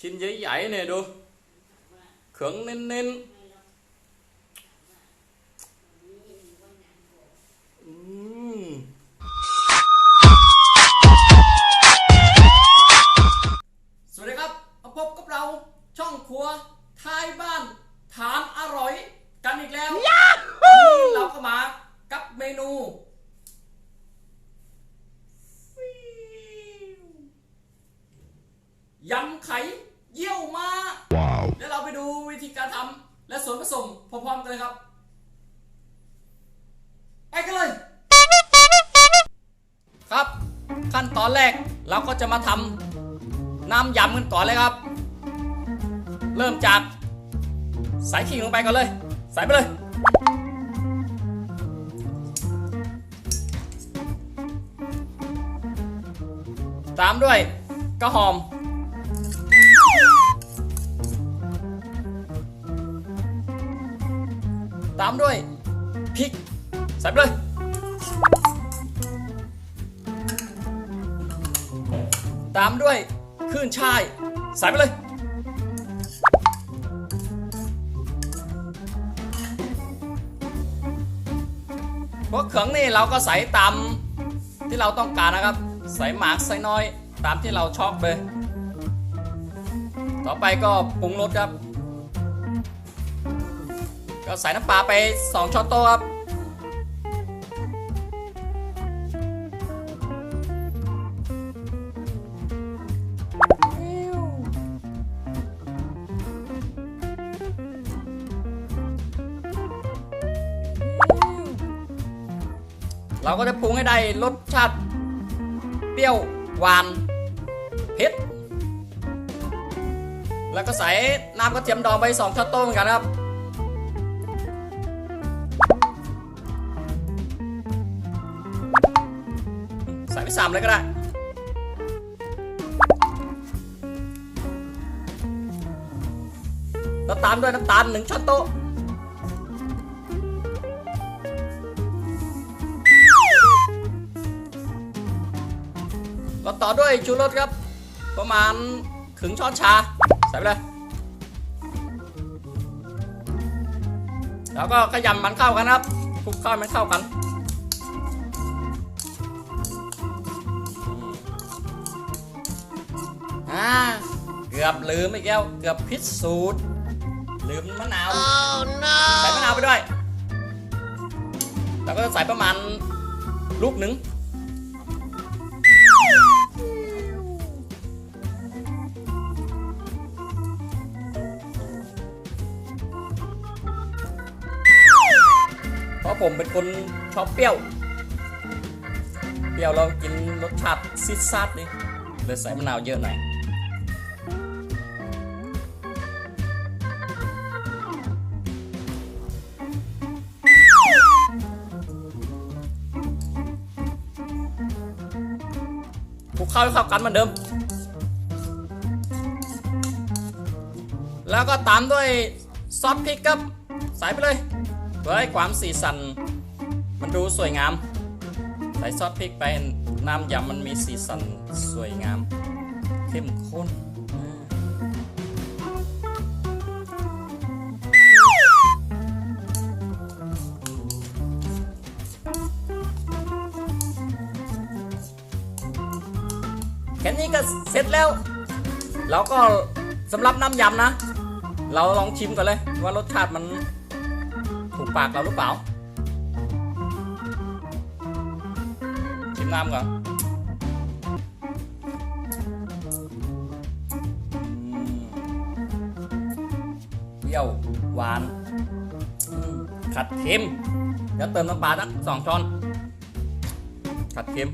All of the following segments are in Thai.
ชิ้นใหญ่ๆเนี่ยดูเขื่องเน้นๆอืมสวัสดีครับมาพบกับเราช่องครัวท้ายบ้านถามอร่อยกันอีกแล้ววันนี้เราก็มากับเมนู ยำไข่เยี่ยวมา Wow. เดี๋ยวเราไปดูวิธีการทำและส่วนผสมพร้อมๆกันเลยครับ ไปกันเลย ครับ ขั้นตอนแรกเราก็จะมาทำน้ำยำกันก่อนเลยครับ เริ่มจากใส่ขิงลงไปก่อนเลย ใส่ไปเลย ตามด้วยกระหอมตามด้วยพริก ส่ไปเลย ตามด้วยขึ้นช่าย ใส่ไปเลยพวกเครื่องนี่เราก็ใส่ตามที่เราต้องการนะครับ ใส่หมากใส่น้อยตามที่เราชอบเลย ต่อไปก็ปรุงรสครับ ก็ใส่น้ำปลาไป 2ช้อนโต๊ะครับ เราก็จะปรุงให้ได้รสชาติ เปรี้ยวหวานเผ็ดแล้วก็ใส่น้ำกระเทียมดองไป2ช้อนโต๊ะเหมือนกันครับ ใส่ไปสามเลยก็ได้แล้วตามด้วยน้ำตาลหนึ่งช้อนโต๊ะ ต่อด้วยชูรสครับ ประมาณครึ่งช้อนชา ใส่ไปเลย แล้วก็ขยำมันเข้ากันครับคลุกเข้าให้มันเข้ากันอ่าเกือบลืมอีกแล้วเกือบพิษสูจน์ลืมมะนาวใส่มะนาวไปด้วย แล้วก็ใส่ประมาณลูกหนึ่ง ราะผมเป็นคนชอบเปรี้ยว เปรี้ยวเรากินรสชาติซิดซัดนี่เลยใส่มะนาวเยอะหน่อยคลุกเข้าให้เข้ากันเหมือนเดิม แล้วก็ตามด้วยซอสพริกครับ ใส่ไปเลย เพื่อให้ความสีสัน มันดูสวยงาม ใส่ซอสพริกไปน้ำยำมันมีสีสันสวยงาม เข้มข้นแค่นี้ก็เสร็จแล้วแล้วก็สำหรับน้ำยำนะ เราลองชิมกันเลยว่ารสชาติมัน ถูกปากเราหรือเปล่าชิมน้ำก่อนอืมเปรี้ยวหวานอืมขัดเค็มเดี๋ยวเติมน้ำปลาสักสองช้อนขัดเค็ม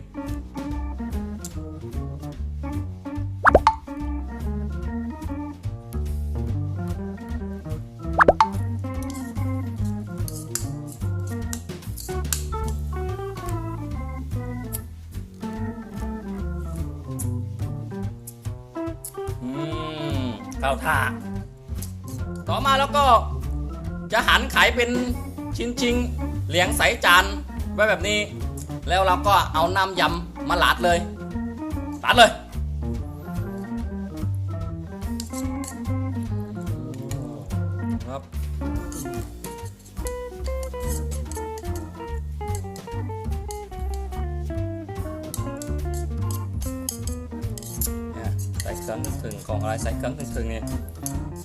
ข้าท่า ต่อมาแล้วก็จะหันไขเป็นชิ้นชิงเหลียงใสจานไว้แบบนี้ แล้วเราก็เอาน้ำยำมาหลาดเลยหลาดเลย ครับ ถึงของอะไรใส่เครื่องถึงๆนี่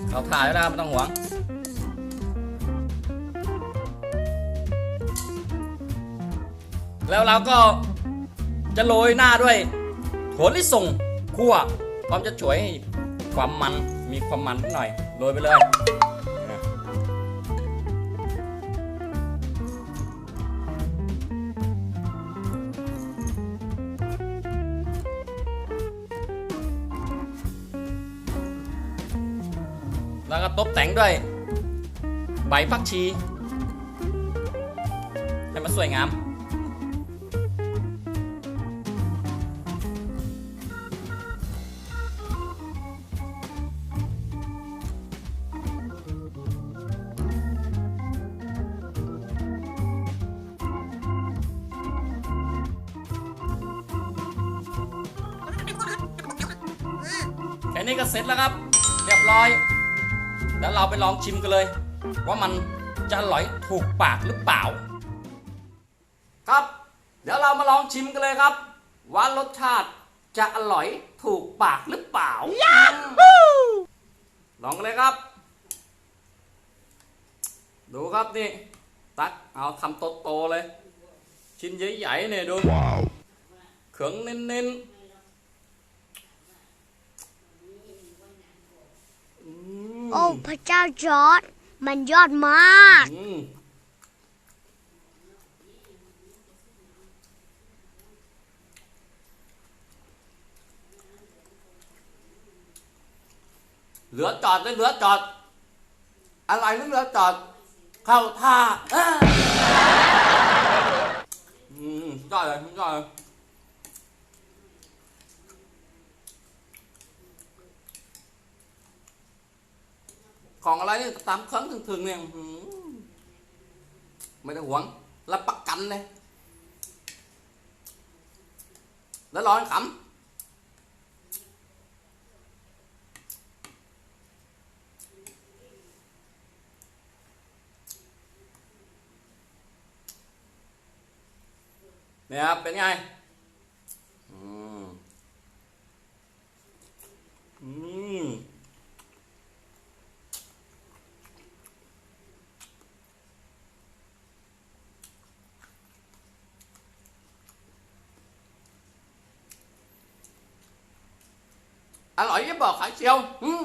เขาถ่ายแล้วนะไม่ต้องห่วงแล้วเราก็จะโรยหน้าด้วยถั่วลิสงคั่วพร้อมจะช่วยให้ความมันมีความมันหน่อยโรยไปเลย แล้วก็ตบแต่งด้วย ใบผักชี ให้มันสวยงาม แค่นี้ก็เสร็จแล้วครับ เรียบร้อย แล้วเราไปลองชิมกันเลย ว่ามันจะอร่อยถูกปากหรือเปล่า ครับ เดี๋ยวเรามาลองชิมกันเลยครับ ว่ารสชาติจะอร่อยถูกปากหรือเปล่า ลองกันเลยครับ ดูครับนี่ ตักเอาทำโตๆเลย ชิ้นใหญ่ๆเนี่ยดู Wow. เขืองเน้นๆอืม โอ้พระเจ้าจอร์ดมันยอดมาก อืมเหลือจอดเลยเหลือจอด อะไรนึกเหลือจอด เข้าท่าอ่าอืมจอดเลยจอดเลย ของอะไรเนี่ยตามครื่องถึงๆเนี่ยไม่ต้องหวงรับประกันเลย แล้วร้อนขำเนี่ยครับเป็นไงอืมอืม อร่อยจะบอกขายเชียวอืม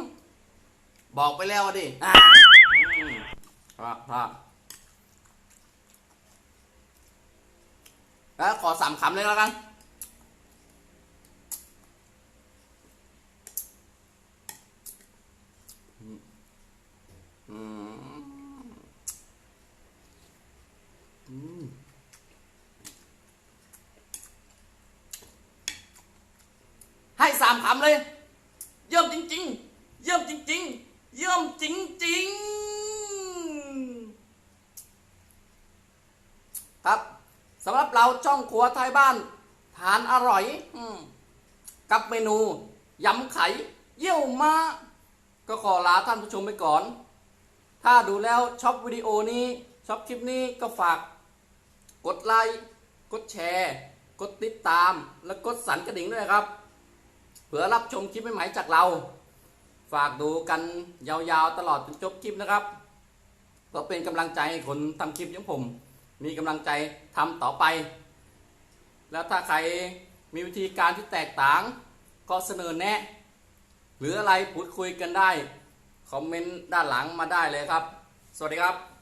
บอกไปแล้วดิอ่าอืมครับครับแล้วขอสามคำเลยแล้วกัน อืมอืมให้สามคำเลยเยี่ย มจริง ๆ เยี่ยมจริง ๆ เยี่ยมจริง ๆ ครับสำหรับเราช่องครัวไทยบ้านทานอร่อยอมกับเมนูยำไข่เยี่ยวมาก็ขอลาท่านผู้ชมไปก่อน ถ้าดูแล้วชอบวิดีโอนี้ชอบคลิปนี้ก็ฝากกดไลค์ กดแชร์ กดติดตาม และกดสั่นกระดิ่งด้วยนะครับ เพื่อรับชมคลิปใหม่ๆจากเรา ฝากดูกันยาวๆตลอดจนจบคลิปนะครับ ก็เป็นกำลังใจให้คนทำคลิปอย่างผม มีกำลังใจทำต่อไป แล้วถ้าใครมีวิธีการที่แตกต่าง ก็เสนอแนะ หรืออะไรพูดคุยกันได้ คอมเมนต์ด้านหลังมาได้เลยครับ สวัสดีครับ